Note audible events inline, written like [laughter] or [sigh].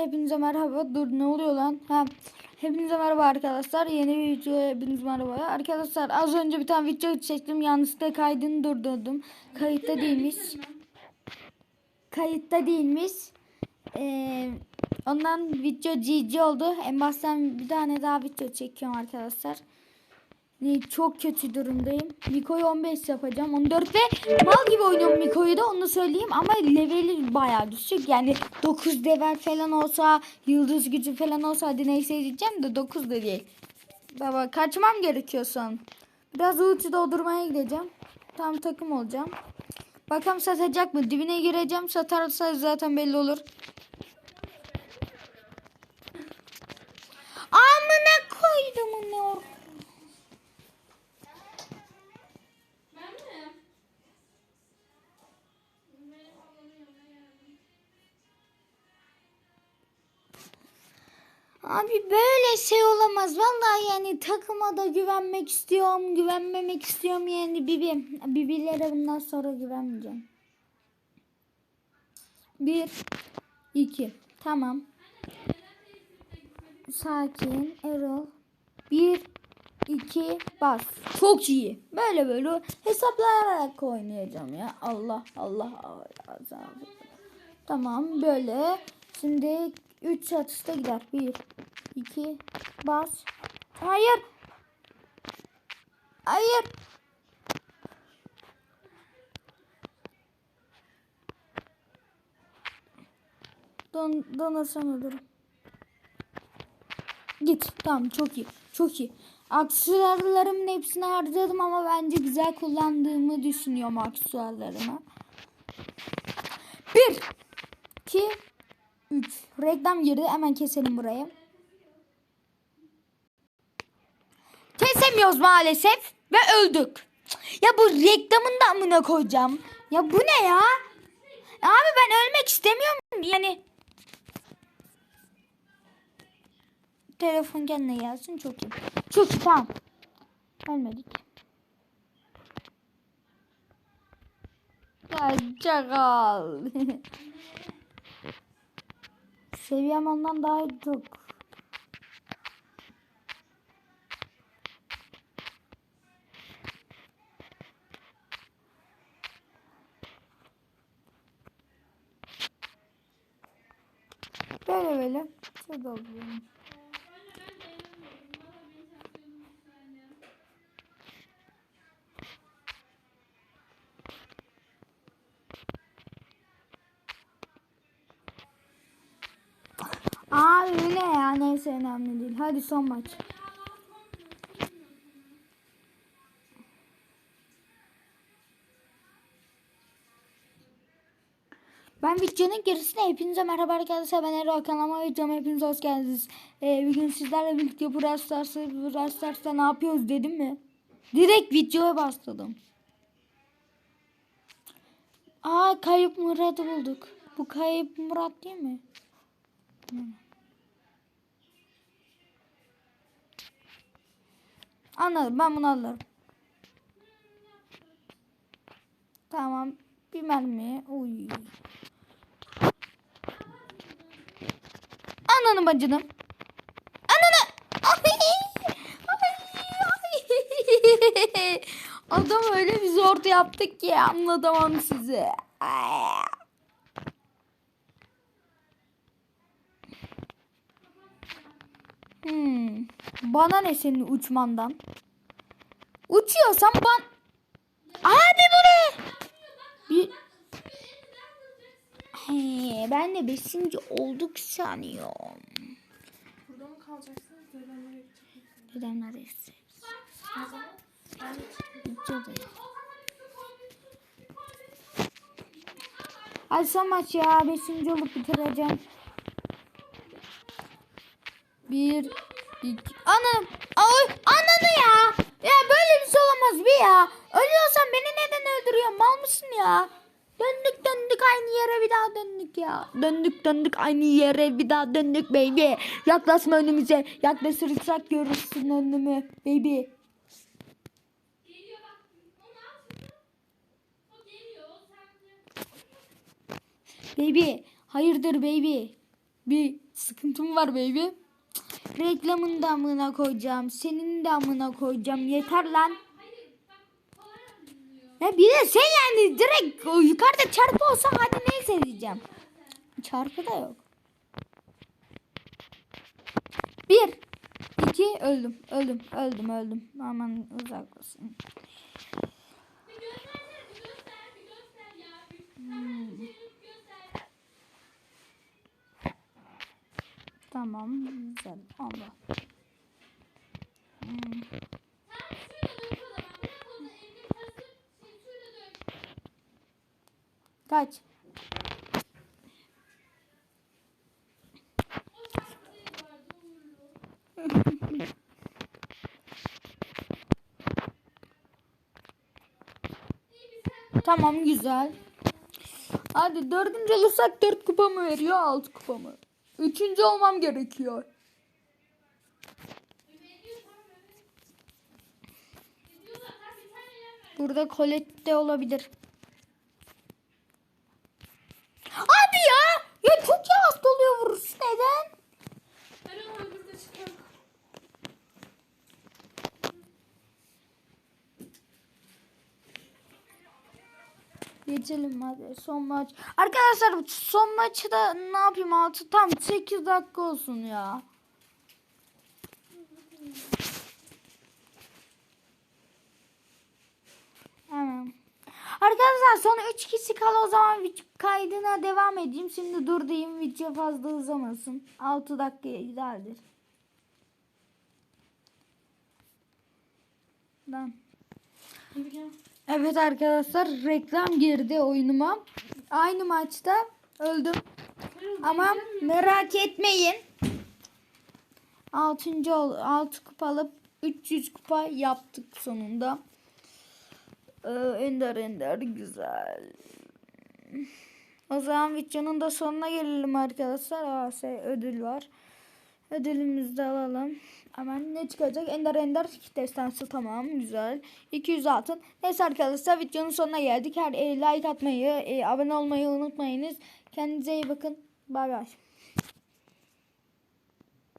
hepinize merhaba. Dur ne oluyor lan? Ha. Hepinize merhaba arkadaşlar. Yeni bir videoya hepiniz merhaba. Arkadaşlar az önce bir tane video çektim. Yanlışlıkla kaydını durdurdum. Kayıtta değilmiş. Kayıtta değilmiş. Ee, ondan video GG oldu. En baştan bir tane daha video çekiyorum arkadaşlar. Ee, Çok kötü durumdayım. Miko'yu 15 yapacağım. 14 ve mal gibi oynuyorum Miko'yu da onu söyleyeyim. Ama leveli bayağı düşük. Yani 9 level falan olsa, yıldız gücü falan olsa hadi neyse diyeceğim de 9 da değil. Baba kaçmam gerekiyor son. Biraz uçu doldurmaya gideceğim. Tam takım olacağım. Bakalım satacak mı? Dibine gireceğim. Satarsa zaten belli olur. Amına koydum ne Abi böyle şey olamaz. Vallahi yani takıma da güvenmek istiyorum. Güvenmemek istiyorum yani Bibi. Bibilere bundan sonra güvenmeyeceğim. Bir, iki. Tamam. Sakin. Erol. Bir, iki, bas. Çok iyi. Böyle böyle hesaplayarak oynayacağım ya. Allah Allah Allah. Tamam böyle. Şimdi 3 atışta gider. 1 2 bas. Hayır. Hayır. Don, donarsam ölürüm. Git. Tamam çok iyi. Çok iyi. Aksesuarlarımın hepsini harcadım ama bence güzel kullandığımı düşünüyorum aksesuarlarımı. Bir. 2 3. Reklam girdi. Hemen keselim burayı. Kesemiyoruz maalesef. Ve öldük. Ya bu reklamın da amına koyacağım. Ya bu ne ya? Abi ben ölmek istemiyorum. Yani telefon kendine gelsin çok iyi. Çok iyi tamam. Ölmedik. Ya çakal. [laughs] Seviyem ondan daha çok. Böyle böyle. Şey dolduruyorum. Aa öyle ya neyse önemli değil. Hadi son maç. Ben videonun gerisine hepinize merhaba arkadaşlar. Ben Erol kanalıma videoma hepiniz hoş geldiniz. Ee, bugün sizlerle birlikte Brawl Stars'ta Brawl Stars'ta ne yapıyoruz dedim mi? Direkt videoya başladım. Aa kayıp Murat'ı bulduk. Bu kayıp Murat değil mi? Anladım ben bunu alırım. Tamam. Bir mermi. Uy. Ananı bacınım. Ananı. Ay. Ay. Adam öyle bir zor yaptık ki anlatamam size. Ay. Hmm. Bana ne senin uçmandan? Uçuyorsan ban... Hadi buraya. Bir... He, ben de beşinci olduk sanıyorum. Burada mı kalacaksınız? Dedemlere. Neden neredeyse? Videodayım. Hadi son maç ya. Beşinci olup bitireceğim. Bir, iki... Anam! Ay, ananı ya! Ya böyle bir şey olamaz bir ya. Ölüyorsan beni neden öldürüyorsun? Mal mısın ya? Döndük döndük aynı yere bir daha döndük ya. Döndük döndük aynı yere bir daha döndük baby. Yaklaşma önümüze. Yaklaşırsak görürsün önümü baby. Baby. Hayırdır baby? bir sıkıntım var baby. Reklamın da amına koyacağım. Senin de amına koyacağım. Yeter lan. Ya bir de sen yani direkt o yukarıda çarpı olsa hadi neyse diyeceğim. Çarpı da yok. Bir. iki öldüm. Öldüm. Öldüm. Öldüm. Aman uzaklasın. Bir göstersene bir göster bir göster ya. Bir, hemen bir şey yapıp göster. Tamam. Güzel. Allah. Hmm. Kaç. Tamam güzel. Hadi dördüncü olursak dört kupa mı veriyor altı kupa mı? Üçüncü olmam gerekiyor. Burada Colette olabilir. Abi ya! Ya çok yavaş doluyor vuruş neden? Ben onu öldürde çıkarım. Geçelim hadi son maç. Arkadaşlar son maçı da ne yapayım altı tam 8 dakika olsun ya. Hemen. Arkadaşlar son 3 kişi kala o zaman kaydına devam edeyim. Şimdi dur diyeyim video fazla uzamasın. 6 dakikaya idealdir. Lan. Evet arkadaşlar reklam girdi oyunuma. Aynı maçta öldüm. Ama merak etmeyin. 6. ol 6 kupa alıp 300 kupa yaptık sonunda. Ee, ender ender güzel. O zaman videonun da sonuna gelelim arkadaşlar. Aa, şey, ödül var. Ödülümüzü de alalım. Hemen ne çıkacak? Ender Ender destansı tamam güzel. 200 altın. Neyse arkadaşlar videonun sonuna geldik. Her e, like atmayı, e, abone olmayı unutmayınız. Kendinize iyi bakın. Bay bay.